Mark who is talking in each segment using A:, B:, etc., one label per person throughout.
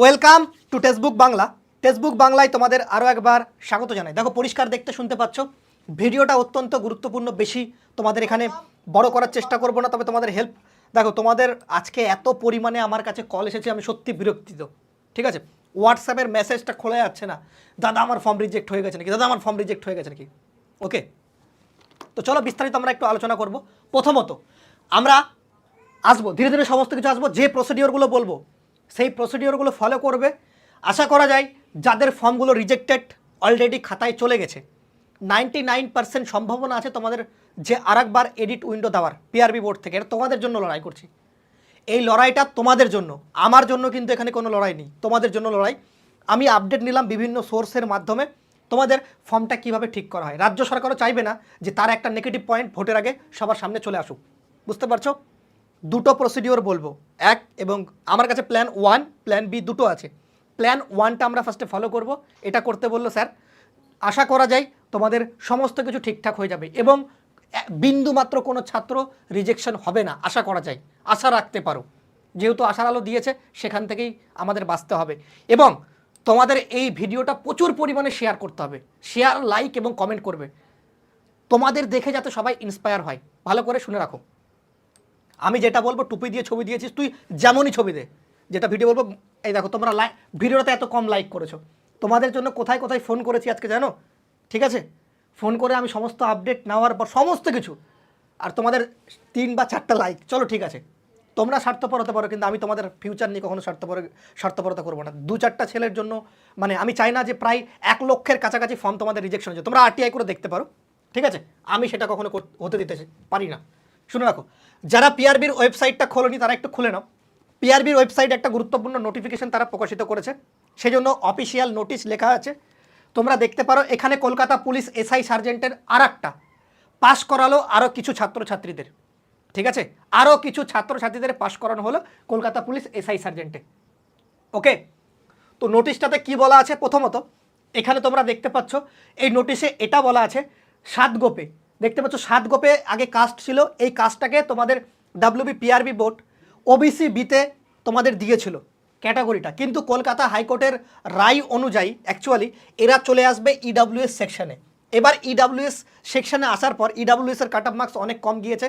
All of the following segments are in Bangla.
A: Welcome to textbook Bangla textbook বাংলায় তোমাদের আরও একবার স্বাগত জানাই। দেখো, পরিষ্কার দেখতে শুনতে পাচ্ছ। ভিডিওটা অত্যন্ত গুরুত্বপূর্ণ, বেশি তোমাদের এখানে বড় করার চেষ্টা করব না, তবে তোমাদের হেল্প দেখো, তোমাদের আজকে এত পরিমাণে আমার কাছে কল এসেছে, আমি সত্যি বিরক্তিত। ঠিক আছে? হোয়াটসঅ্যাপের মেসেজটা খোলা যাচ্ছে না। দাদা, আমার ফর্ম রিজেক্ট হয়ে গেছে নাকি? দাদা, আমার ফর্ম রিজেক্ট হয়ে গেছে নাকি? ওকে তো চলো, বিস্তারিত আমরা একটু আলোচনা করব। প্রথমত, আমরা আসব, ধীরে ধীরে সমস্ত কিছু আসব, যে প্রসিডিওরগুলো বলব সেই প্রসিডিওরগুলো ফলো করবে। আশা করা যায় যাদের ফর্মগুলো রিজেক্টেড অলরেডি খাতায় চলে গেছে নাইনটি নাইন পার্সেন্ট সম্ভাবনা আছে তোমাদের যে আরেকবার এডিট উইন্ডো দেওয়ার পিআরবি বোর্ড থেকে। এটা তোমাদের জন্য লড়াই করছি। এই লড়াইটা তোমাদের জন্য, আমার জন্য কিন্তু এখানে কোনো লড়াই নেই, তোমাদের জন্য লড়াই। আমি আপডেট নিলাম বিভিন্ন সোর্সের মাধ্যমে, তোমাদের ফর্মটা কীভাবে ঠিক করা হয়। রাজ্য সরকারও চাইবে না যে তার একটা নেগেটিভ পয়েন্ট ভোটের আগে সবার সামনে চলে আসুক। বুঝতে পারছ? দুটো প্রসিডিওর বলব। এক এবং আমার কাছে প্ল্যান ওয়ান প্ল্যান বি দুটো আছে। প্ল্যান ওয়ানটা আমরা ফার্স্টে ফলো করব। এটা করতে বলল স্যার। আশা করা যায় তোমাদের সমস্ত কিছু ঠিকঠাক হয়ে যাবে এবং বিন্দু মাত্র কোনো ছাত্র রিজেকশন হবে না, আশা করা যায়। আশা রাখতে পারো। যেহেতু আশার আলো দিয়েছে, সেখান থেকেই আমাদের বাঁচতে হবে। এবং তোমাদের এই ভিডিওটা প্রচুর পরিমাণে শেয়ার করতে হবে। শেয়ার লাইক এবং কমেন্ট করবে। তোমাদের দেখে যাতে সবাই ইন্সপায়ার হয়। ভালো করে শুনে রাখো। আমি যেটা বলব, টুপি দিয়ে ছবি দিয়েছিস, তুই যেমনই ছবি দে। যেটা ভিডিও বলব, এই দেখো, তোমরা লাইক ভিডিওটাতে এত কম লাইক করেছ। তোমাদের জন্য কোথায় কোথায় ফোন করেছি আজকে জানো? ঠিক আছে? ফোন করে আমি সমস্ত আপডেট নেওয়ার পর সমস্ত কিছু, আর তোমাদের তিন বা চারটা লাইক চলো, ঠিক আছে? তোমরা স্বার্থপর হতে পারো, কিন্তু আমি তোমাদের ফিউচার নিয়ে কখনো স্বার্থপর, স্বার্থপরতা করব না। দু চারটা ছেলের জন্য মানে আমি চাই না যে প্রায় এক লক্ষের কাছাকাছি ফর্ম তোমাদের রিজেকশন হয়েছে। তোমরা আরটিআই করে দেখতে পারো, ঠিক আছে? আমি সেটা কখনো হতে দিতে পারি না। শুনে রাখো, যারা পিআরবির ওয়েবসাইটটা খোলেনি তারা একটু খুলে নাও। পিআরবির ওয়েবসাইট একটা গুরুত্বপূর্ণ নোটিফিকেশন তারা প্রকাশিত করেছে, সেজন্য অফিসিয়াল নোটিশ লেখা আছে। তোমরা দেখতে পারো, এখানে কলকাতা পুলিশ এসআই সার্জেন্টের আর একটা পাশ করালো আরও কিছু ছাত্রছাত্রীদের। ঠিক আছে? আরও কিছু ছাত্রছাত্রীদের পাশ করানো হলো কলকাতা পুলিশ এসআই সার্জেন্টে ওকে তো নোটিশটাতে কি বলা আছে? প্রথমত, এখানে তোমরা দেখতে পাচ্ছ, এই নোটিশে এটা বলা আছে, সাত গোপে। দেখতে পাচ্ছ, সাত গোপে আগে কাস্ট ছিল। এই কাস্টটাকে তোমাদের ডাব্লিউবি পিআরবি বোর্ড ওবিসি বিতে তোমাদের দিয়েছিল ক্যাটাগরিটা কিন্তু কলকাতা হাইকোর্টের রায় অনুযায়ী অ্যাকচুয়ালি এরা চলে আসবে ইডাব্লিউএস সেকশানে এবার ইডাব্লিউএস সেকশানে আসার পর ইডাব্লিউএস এর কাট অফ মার্কস অনেক কম গিয়েছে।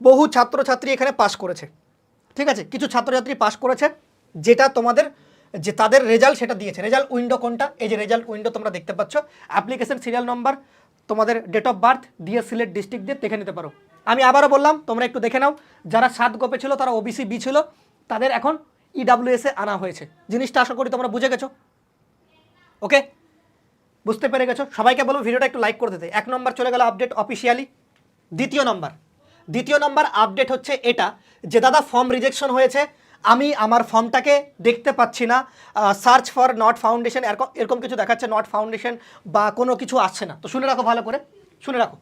A: বহু ছাত্রছাত্রী এখানে পাশ করেছে। ঠিক আছে? কিছু ছাত্রছাত্রী পাশ করেছে, যেটা তোমাদের, যে তাদের রেজাল্ট সেটা দিয়েছে। রেজাল্ট উইন্ডো কোনটা? এই যে রেজাল্ট উইন্ডো তোমরা দেখতে পাচ্ছ। অ্যাপ্লিকেশন সিরিয়াল নম্বর তোমাদের ডেট অফ বার্থ দিয়ে সিলেট ডিস্ট্রিক্ট দিয়ে দেখে নিতে পারো। আমি আবারও বললাম, তোমরা একটু দেখে নাও, যারা সাত গোপে ছিল, তারা ওবিসি বি ছিল, তাদের এখন ইডাব্লিউএসে আনা হয়েছে। জিনিসটা আশা করি তোমরা বুঝে গেছো। ওকে বুঝতে পেরে গেছো? সবাইকে বলব ভিডিওটা একটু লাইক করে দিতে। এক নম্বর চলে গেল আপডেট অফিসিয়ালি দ্বিতীয় নম্বর। দ্বিতীয় নম্বর আপডেট হচ্ছে এটা যে দাদা ফর্ম রিজেকশন হয়েছে আমি আমার ফর্মটাকে দেখতে পাচ্ছি না সার্চ ফর নট ফাউন্ডেশন এরকম কিছু দেখাচ্ছে নট ফাউন্ডেশন বা কোনো কিছু আসছে না। তো শুনে রাখো ভালো করে, শুনে রাখো।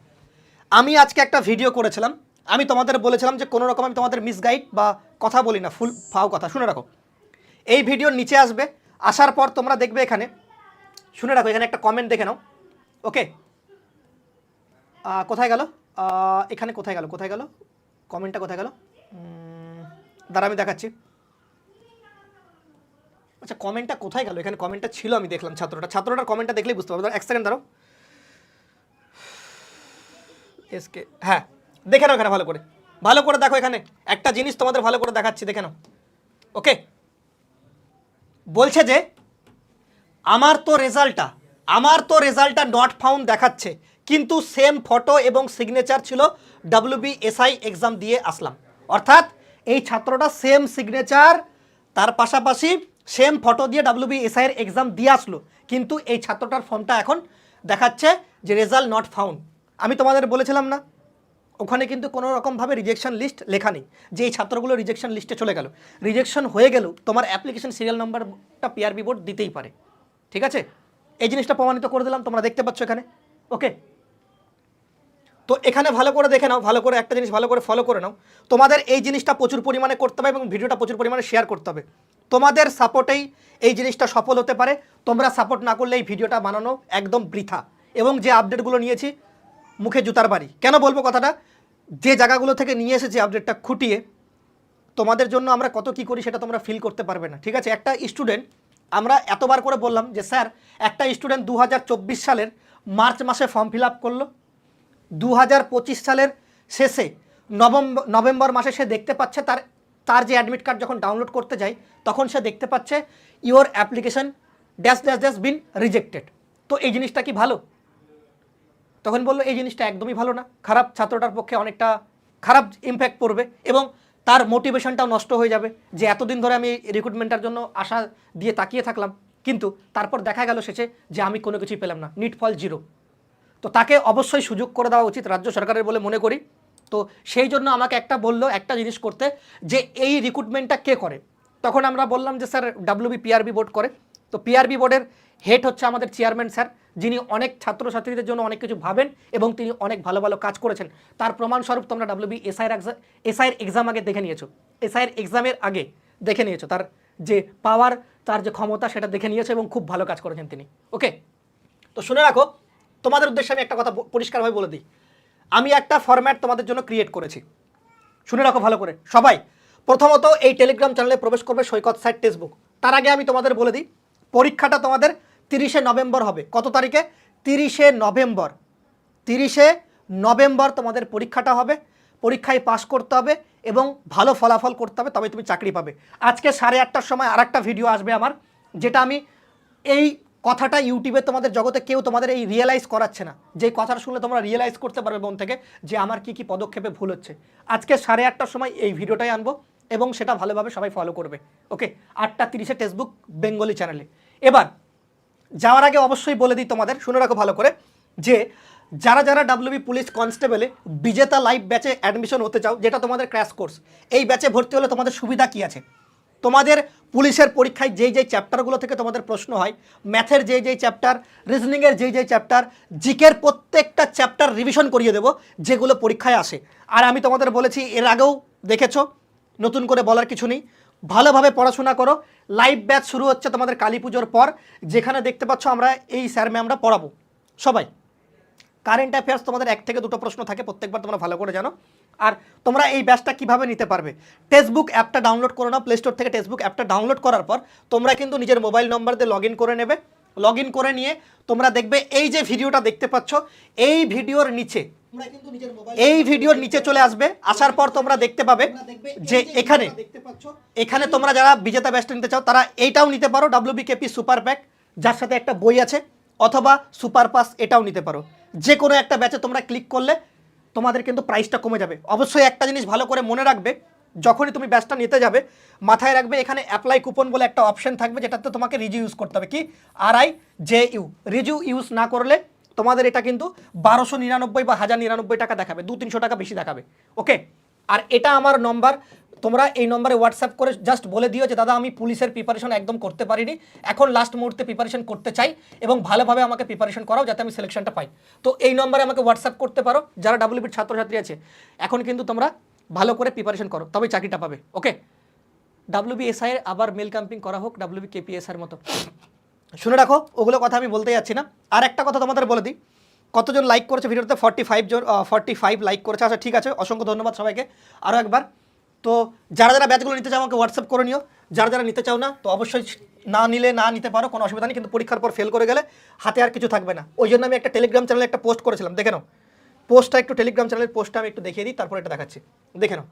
A: আমি আজকে একটা ভিডিও করেছিলাম, আমি তোমাদের বলেছিলাম যে কোনো রকম আমি তোমাদের মিসগাইড বা কথা বলি না, ফুল ফাও কথা, শুনে রাখো। এই ভিডিওর নিচে আসবে, আসার পর তোমরা দেখবে এখানে, শুনে রাখো, এখানে একটা কমেন্ট দেখে নাও ওকে কোথায় গেল? এখানে কোথায় গেল কোথায় গেল? কমেন্টটা কোথায় গেল? দাঁড়া, আমি দেখাচ্ছি। আচ্ছা কমেন্টটা কোথায় গেল? এখানে কমেন্টটা ছিল আমি দেখলাম ছাত্রটা। ছাত্রটার কমেন্টটা দেখলেই বুঝতে পারব। দাঁড়াও, এক সেকেন্ড দাঁড়ো এসকে হ্যাঁ দেখে নাও এখানে ভালো করে। ভালো করে দেখো এখানে। একটা জিনিস তোমাদের ভালো করে দেখাচ্ছি দেখে নাও। ওকে বলছে যে আমার তো রেজাল্টটা আমার তো রেজাল্টটা নট ফাউন্ড দেখাচ্ছে কিন্তু সেম ফটো এবং সিগনেচার ছিল ডাব্লিউবি এসআই এক্সাম দিয়ে আসলাম। অর্থাৎ এই ছাত্রটা সেম সিগনেচার তার পাশাপাশি সেম ফটো দিয়ে ডাব্লিউবি এসআই এর এক্সাম দিয়ে আসলো। কিন্তু এই ছাত্রটার ফর্মটা এখন দেখাচ্ছে যে রেজাল্ট নট ফাউন্ড আমি তোমাদের বলেছিলাম না, ওখানে কিন্তু কোনো রকমভাবে রিজেকশন লিস্ট লেখা নেই, যে এই ছাত্রগুলো রিজেকশন লিস্টে চলে গেল। রিজেকশন হয়ে গেলেও তোমার অ্যাপ্লিকেশন সিরিয়াল নাম্বারটা পিআরবি বোর্ড দিতেই পারে। ঠিক আছে? এই জিনিসটা প্রমাণিত করে দিলাম, তোমরা দেখতে পাচ্ছ এখানে। ওকে? তো এখানে ভালো করে দেখে নাও, ভালো করে একটা জিনিস ভালো করে ফলো করে নাও। তোমাদের এই জিনিসটা প্রচুর পরিমাণে করতে হবে এবং ভিডিওটা প্রচুর পরিমাণে শেয়ার করতে হবে। তোমাদের সাপোর্টেই এই জিনিসটা সফল হতে পারে। তোমরা সাপোর্ট না করলে এই ভিডিওটা বানানো একদম বৃথা। এবং যে আপডেটগুলো নিয়েছি, মুখে জুতার বাড়ি। কেন বলব কথাটা? যে জায়গাগুলো থেকে নিয়ে এসেছি আপডেটটা খুঁটিয়ে, তোমাদের জন্য আমরা কত কি করি সেটা তোমরা ফিল করতে পারবে না, ঠিক আছে? একটা স্টুডেন্ট আমরা এতবার করে বললাম যে, স্যার, একটা স্টুডেন্ট দু হাজার চব্বিশ সালের মার্চ মাসে ফর্ম ফিল আপ করল। দু হাজার পঁচিশ সালের শেষে নভেম্বর নভেম্বর মাসে সে দেখতে পাচ্ছে তার তার যে অ্যাডমিট কার্ড যখন ডাউনলোড করতে যায় তখন সে দেখতে পাচ্ছে your application dash dash dash been rejected তো এই জিনিসটা কি ভালো? তখন বলল, এই জিনিসটা একদমই ভালো না। খারাপ ছাত্রটার পক্ষে অনেকটা খারাপ ইম্প্যাক্ট পড়বে এবং তার মোটিভেশনটাও নষ্ট হয়ে যাবে। যে এতদিন ধরে আমি রিক্রুটমেন্টের জন্য আশা দিয়ে তাকিয়ে থাকলাম, কিন্তু তারপর দেখা গেল শেষে যে আমি কোনো কিছুই পেলাম না। নিট ফল জিরো তো তাকে অবশ্যই সুযোগ করে দেওয়া উচিত রাজ্য সরকারের বলে মনে করি। তো সেই জন্য আমাকে একটা বলল একটা জিনিস করতে যে এই রিক্রুটমেন্টটা কে করে? তখন আমরা বললাম যে, স্যার ডাব্লিউবি পিআরবি বোর্ড করে। তো পিআরবি বোর্ডের হেড হচ্ছে আমাদের চেয়ারম্যান স্যার, যিনি অনেক ছাত্রছাত্রীদের জন্য অনেক কিছু ভাবেন এবং তিনি অনেক ভালো ভালো কাজ করেছেন। তার প্রমাণস্বরূপ তোমরা ডাব্লিউবি এসআইয়ের এসআইয়ের এক্সাম আগে দেখে নিয়েছো। এসআইয়ের এক্সামের আগে দেখে নিয়েছো। তার যে পাওয়ার তার যে ক্ষমতা সেটা দেখে নিয়েছে এবং খুব ভালো কাজ করেছেন তিনি। ওকে তো শুনে রাখো, তোমাদের উদ্দেশ্যে আমি একটা কথা পরিষ্কারভাবে বলে দিই। আমি একটা ফরম্যাট তোমাদের জন্য ক্রিয়েট করেছি। শুনে রাখো ভালো করে। সবাই, প্রথমত এই টেলিগ্রাম চ্যানেলে প্রবেশ করবে সৈকত সাইট টেক্সটবুক তার আগে আমি তোমাদের বলে দিই, পরীক্ষাটা তোমাদের তিরিশে নভেম্বর হবে। কত তারিখে? তিরিশে নভেম্বর। তিরিশে নভেম্বর তোমাদের পরীক্ষাটা হবে। পরীক্ষায় পাশ করতে হবে এবং ভালো ফলাফল করতে হবে তবে তুমি চাকরি পাবে। আজকে সাড়ে আটটার সময় আর ভিডিও আসবে আমার, যেটা আমি এই কথাটা ইউটিউবে তোমাদের জগতে কেউ তোমাদের এই রিয়েলাইজ করাচ্ছে না। যে কথাটা শুনলে তোমরা রিয়েলাইজ করতে পারবে মন থেকে যে আমার কি কি পদক্ষেপে ভুল হচ্ছে। আজকে সাড়ে আটটার সময় এই ভিডিওটাই আনব এবং সেটা ভালোভাবে সবাই ফলো করবে। ওকে আটটা তিরিশে টেক্সটবুক বেঙ্গলি চ্যানেলে এবার, যাওয়ার আগে অবশ্যই বলে দিই তোমাদের, শুনে রাখো ভালো করে, যে যারা যারা ডাব্লিউবি পুলিশ কনস্টেবলে বিজেতা লাইভ ব্যাচে অ্যাডমিশন হতে চাও, যেটা তোমাদের ক্র্যাশ কোর্স এই ব্যাচে ভর্তি হলে তোমাদের সুবিধা কী আছে? তোমাদের পুলিশের পরীক্ষায় যেই যেই চ্যাপ্টারগুলো থেকে তোমাদের প্রশ্ন হয়, ম্যাথের যেই যেই চ্যাপ্টার, রিজনিংয়ের যেই যেই চ্যাপ্টার, জিকের প্রত্যেকটা চ্যাপ্টার রিভিশন করিয়ে দেবো, যেগুলো পরীক্ষায় আসে। আর আমি তোমাদের বলেছি, এর আগেও দেখেছ, নতুন করে বলার কিছু নেই, ভালোভাবে পড়াশোনা করো। লাইভ ব্যাচ শুরু হচ্ছে তোমাদের কালী পুজোর পর, যেখানে দেখতে পাচ্ছ আমরা এই স্যার ম্যামরা পড়াবো। সবাই। কারেন্ট অ্যাফেয়ার্স তোমাদের এক থেকে দুটো প্রশ্ন থাকে, প্রত্যেকবার তোমরা ভালো করে জানো। আর তোমরা এই ব্যাচটা কীভাবে নিতে পারবে? টেক্সটবুক অ্যাপটা ডাউনলোড করে নাও প্লে স্টোর থেকে টেক্সটবুক অ্যাপটা ডাউনলোড করার পর তোমরা কিন্তু নিজের মোবাইল নম্বর দিয়ে লগ ইন করে নেবে। লগ ইন করে নিয়ে তোমরা দেখবে এই যে ভিডিওটা দেখতে পাচ্ছ এই ভিডিওর নিচে এই ভিডিওর নিচে চলে আসবে। আসার পর তোমরা দেখতে পাবে যে এখানে এখানে তোমরা যারা বিজেতা ব্যাচটা নিতে চাও তারা এইটাও নিতে পারো ডাব্লিউবিকেপি সুপার প্যাক যার সাথে একটা বই আছে অথবা সুপার পাস এটাও নিতে পারো। যে কোনো একটা ব্যাচে তোমরা ক্লিক করলে তোমাদের কিন্তু প্রাইসটা কমে যাবে। অবশ্যই একটা জিনিস ভালো করে মনে রাখবে, যখনই তুমি ব্যাচটা নিতে যাবে, মাথায় রাখবে, এখানে অ্যাপ্লাই কুপন বলে একটা অপশন থাকবে, যেটাতে তোমাকে রিজিউ ইউজ করতে হবে। কি? আর আই জে ইউ রিজিউ ইউজ না করলে তোমাদের এটা কিন্তু বারোশো নিরানব্বই বা হাজার নিরানব্বই টাকা দেখাবে, দু তিনশো টাকা বেশি দেখাবে। ওকে আর এটা আমার নম্বর তোমরা এই নম্বরে হোয়াটসঅ্যাপ করে জাস্ট বলে দিও যে, দাদা, আমি পুলিশের প্রিপারেশন একদম করতে পারিনি। এখন লাস্ট মুহূর্তে প্রিপারেশন করতে চাই এবং ভালোভাবে আমাকে প্রিপারেশন করাও যাতে আমি সিলেকশনটা পাই। তো এই নম্বরে আমাকে হোয়াটসঅ্যাপ করতে পারো, যারা ডাব্লিউবির ছাত্রছাত্রী আছে, এখন কিন্তু তোমরা ভালো করে প্রিপারেশন করো তবে চাকরিটা পাবে ওকে ডাব্লিউবিএসআই আবার মেল ক্যাম্পিং করা হোক ডাব্লিউবি কেপিএসআর মতো। শুনে রাখো, ওগুলো কথা আমি বলতে যাচ্ছি না। আর একটা কথা তোমাদের বলে দিই, কতজন লাইক করেছে? ভিডিওতে ফর্টি ফাইভ জন ফর্টি ফাইভ লাইক করেছে। আচ্ছা ঠিক আছে, অসংখ্য ধন্যবাদ সবাইকে। আরও একবার তো যারা যারা ব্যাচগুলো নিতে চাও আমাকে হোয়াটসঅ্যাপ করে নিও। যারা যারা নিতে চাও না, তো অবশ্যই না নিলে না নিতে পারো, কোনো অসুবিধা নেই। কিন্তু পরীক্ষার পর ফেল করে গেলে হাতে আর কিছু থাকবে না। ওই জন্য আমি একটা টেলিগ্রাম চ্যানেলে একটা পোস্ট করেছিলাম, দেখে নাও। পোস্টটা একটু টেলিগ্রাম চ্যানেলের পোস্টটা আমি একটু দেখিয়ে দিই, তারপর এটা দেখাচ্ছি। দেখে নাও।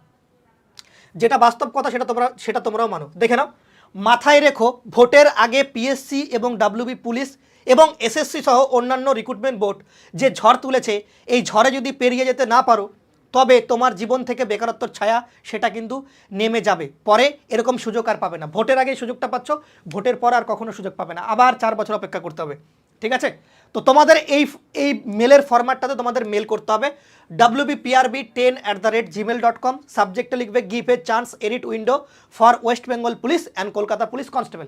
A: যেটা বাস্তব কথা সেটা তোমরা, সেটা তোমরাও মানো। দেখে নাও। মাথায় রেখো, ভোটের আগে পিএসসি এবং ডাব্লিউবি পুলিশ এবং এসএসসি সহ অন্যান্য রিক্রুটমেন্ট বোর্ড যে ঝড় তুলেছে, এই ঝড়ে যদি পেরিয়ে যেতে না পারো তবে তোমার জীবন থেকে বেকারত্বর ছায়া, সেটা কিন্তু নেমে যাবে। পরে এরকম সুযোগ আর পাবে না। ভোটের আগে সুযোগটা পাচ্ছ, ভোটের পর আর কখনো সুযোগ পাবে না। আবার চার বছর অপেক্ষা করতে হবে। ঠিক আছে? তো তোমাদের এই এই মেলের ফরম্যাটটাতে তোমাদের মেল করতে হবে। WB PRB ten at the rate Gmail dot com সাবজেক্টে লিখবে give a chance edit window for West Bengal police and Kolkata police constable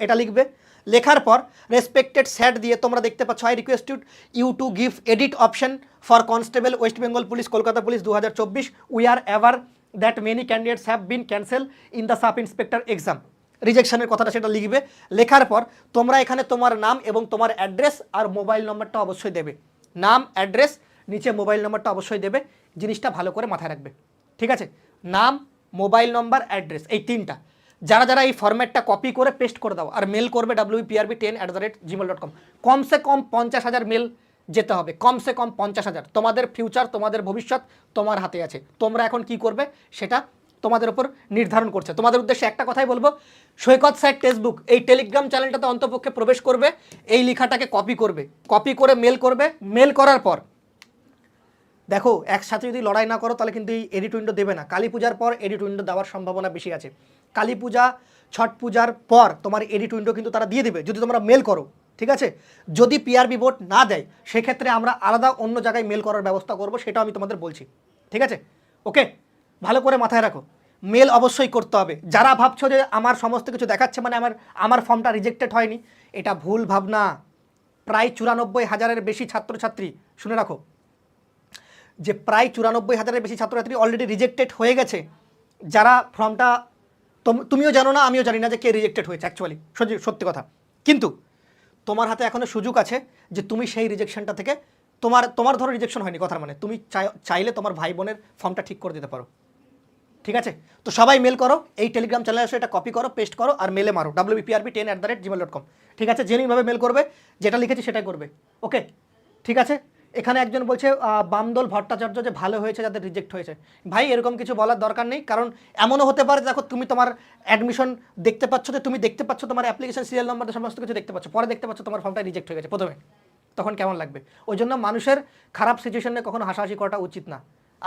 A: এটা লিখবে। লেখার পর রেসপেক্টেড স্যাট দিয়ে তোমরা দেখতে পাচ্ছ I request you to give edit option for constable West Bengal police Kolkata police দু হাজার চব্বিশ। We are ever that many candidates have been cancel in the sub inspector exam রিজেকশনের কথাটা সেটা লিখবে। লেখার পর তোমরা এখানে তোমার নাম এবং তোমার অ্যাড্রেস আর মোবাইল নম্বরটা অবশ্যই দেবে। নাম অ্যাড্রেস নিচে মোবাইল নম্বরটা অবশ্যই দেবে। জিনিসটা ভালো করে মাথায় রাখবে। ঠিক আছে? নাম মোবাইল নম্বর অ্যাড্রেস এই তিনটা। যারা যারা এই ফরম্যাটটা কপি করে পেস্ট করে দাও আর মেল করবে W PRB ten at the rate Gmail dot com কমসে কম পঞ্চাশ হাজার মেল যেতে হবে, কমসে কম পঞ্চাশ হাজার। তোমাদের ফিউচার তোমাদের ভবিষ্যৎ তোমার হাতে আছে। তোমরা এখন কি করবে সেটা তোমাদের উপর নির্ধারণ করছে। তোমাদের উদ্দেশ্যে একটা কথাই বলব, সৈকত স্যার টেক্সটবুক এই টেলিগ্রাম চ্যানেলটাতে অন্তপক্ষে প্রবেশ করবে, এই লেখাটাকে কপি করবে। কপি করে মেল করবে। মেল করার পর, দেখো, একসাথে যদি লড়াই না করো, তাহলে কিন্তু এই এডিট উইন্ডো দেবে না। কালী পূজার পর এডিট উইন্ডো দেওয়ার সম্ভাবনা বেশি আছে। কালী পূজা, ছট পূজার পর তোমার এডিট উইন্ডো কিন্তু তারা দিয়ে দেবে, যদি তোমরা মেল করো, ঠিক আছে? যদি পিআরবি বোর্ড না দেয়, সেক্ষেত্রে আমরা আলাদা অন্য জায়গায় মেল করার ব্যবস্থা করব সেটা আমি তোমাদের বলছি, ঠিক আছে? ওকে ভালো করে মাথায় রাখো। মেল অবশ্যই করতে হবে। যারা ভাবছ যে আমার সমস্ত কিছু দেখাচ্ছে মানে আমার আমার ফর্মটা রিজেক্টেড হয়নি, এটা ভুল ভাবনা। প্রায় চুরানব্বই হাজারের বেশি ছাত্রছাত্রী, শুনে রাখো। যে প্রায় চুরানব্বই হাজারের বেশি ছাত্রছাত্রী অলরেডি রিজেক্টেড হয়ে গেছে, যারা ফর্মটা তুমিও জানো না, আমিও জানি না যে কে রিজেক্টেড হয়েছে অ্যাকচুয়ালি সত্যি কথা। কিন্তু তোমার হাতে এখনও সুযোগ আছে যে তুমি সেই রিজেকশনটা থেকে তোমার তোমার ধরো রিজেকশন হয়নি কথার মানে তুমি চাইলে তোমার ভাই বোনের ফর্মটা ঠিক করে দিতে পারো। ঠিক আছে? তো সবাই মেল করো, এই টেলিগ্রাম চ্যানেলে এসে এটা কপি করো পেস্ট করো আর মেলে মারো WBPRB ten at the rate Gmail dot com ঠিক আছে? জেনুইনভাবে মেল করবে, যেটা লিখেছি সেটাই করবে। ওকে ঠিক আছে? এখানে একজন বলছে বামদল ভট্টাচার্য যে ভালো হয়েছে যাদের রিজেক্ট হয়েছে। ভাই, এরকম কিছু বলার দরকার নেই, কারণ এমনও হতে পারে, দেখো, তুমি তোমার অ্যাডমিশন দেখতে পাচ্ছ যে তুমি দেখতে পাচ্ছ তোমার অ্যাপ্লিকেশন সিরিয়াল নাম্বার সমস্ত কিছু দেখতে পাচ্ছ, পরে দেখতে পাচ্ছ তোমার ফর্মটা রিজেক্ট হয়ে গেছে, প্রথমে। তখন কেমন লাগবে? ওই জন্য মানুষের খারাপ সিচুয়েশনে কখনো হাসাহাসি করাটা উচিত না।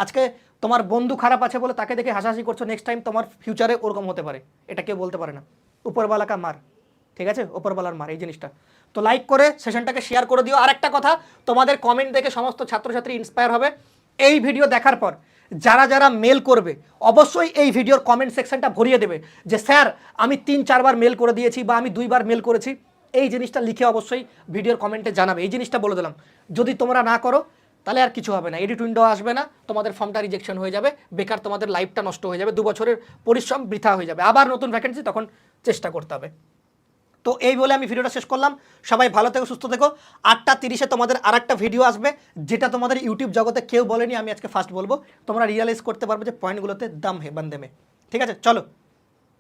A: আজকে তোমার বন্ধু খারাপ আছে বলে তাকে দেখে হাসাহাসি করছ নেক্সট টাইম তোমার ফিউচারে ওরকম হতে পারে। এটা কেউ বলতে পারে না। উপরবালাকা মার। ঠিক আছে? উপরবালার মার, এই জিনিসটা। তো লাইক করে সেশনটাকে শেয়ার করে দিও। আর একটা কথা, তোমাদের কমেন্ট দেখে সমস্ত ছাত্রছাত্রী ইন্সপায়ার হবে। এই ভিডিও দেখার পর যারা যারা মেল করবে, অবশ্যই এই ভিডিওর কমেন্ট সেকশনটা ভরিয়ে দেবে যে, স্যার, আমি তিন চারবার মেল করে দিয়েছি বা আমি দুইবার মেল করেছি। এই জিনিসটা লিখে অবশ্যই ভিডিওর কমেন্টে জানাবে। এই জিনিসটা বলে দিলাম। যদি তোমরা না করো, তাহলে আর কিছু হবে না। এডিট উইন্ডো আসবে না, তোমাদের ফর্মটা রিজেকশন হয়ে যাবে। বেকার তোমাদের লাইফটা নষ্ট হয়ে যাবে। দু বছরের পরিশ্রম বৃথা হয়ে যাবে। আবার নতুন ভ্যাকেন্সি তখন চেষ্টা করতে হবে। তো এই বলে আমি ভিডিওটা শেষ করলাম। সবাই ভালো থেকো, সুস্থ থেকো। আটটা তিরিশে তোমাদের আর একটা ভিডিও আসবে, যেটা তোমাদের ইউটিউব জগতে কেউ বলেনি, আমি আজকে ফার্স্ট বলব। তোমরা রিয়েলাইজ করতে পারবে যে পয়েন্টগুলোতে দাম হে, বন্দে মে। ঠিক আছে? চলো।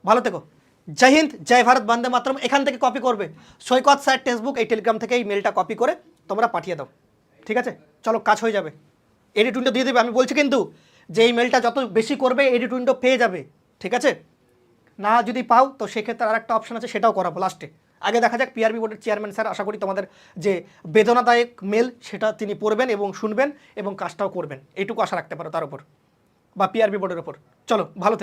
A: ভালো থেকো। জয় হিন্দ, জয় ভারত, বন্দে মাতরম। এখান থেকে কপি করবে। সৈকত স্যার টেক্সটবুক, এই টেলিগ্রাম থেকে এই মেলটা কপি করে তোমরা পাঠিয়ে দাও। ঠিক আছে? চলো, কাজ হয়ে যাবে। এডিট উইন্ডো দিয়ে দেবে। আমি বলছি কিন্তু যে এই মেলটা যত বেশি করবে এডিট উইন্ডো পেয়ে যাবে। ঠিক আছে? না যদি পাও, তো সেক্ষেত্রে আর একটা অপশন আছে, সেটাও করাবো লাস্টে আগে দেখা যাক পিআরবি বোর্ডের চেয়ারম্যান স্যার আশা করি তোমাদের যে বেদনাদায়ক মেল সেটা তিনি পড়বেন এবং শুনবেন এবং কাজটাও করবেন। এইটুকু আশা রাখতে পারো তার উপর, বা পিআরবি বোর্ডের উপর। চলো, ভালো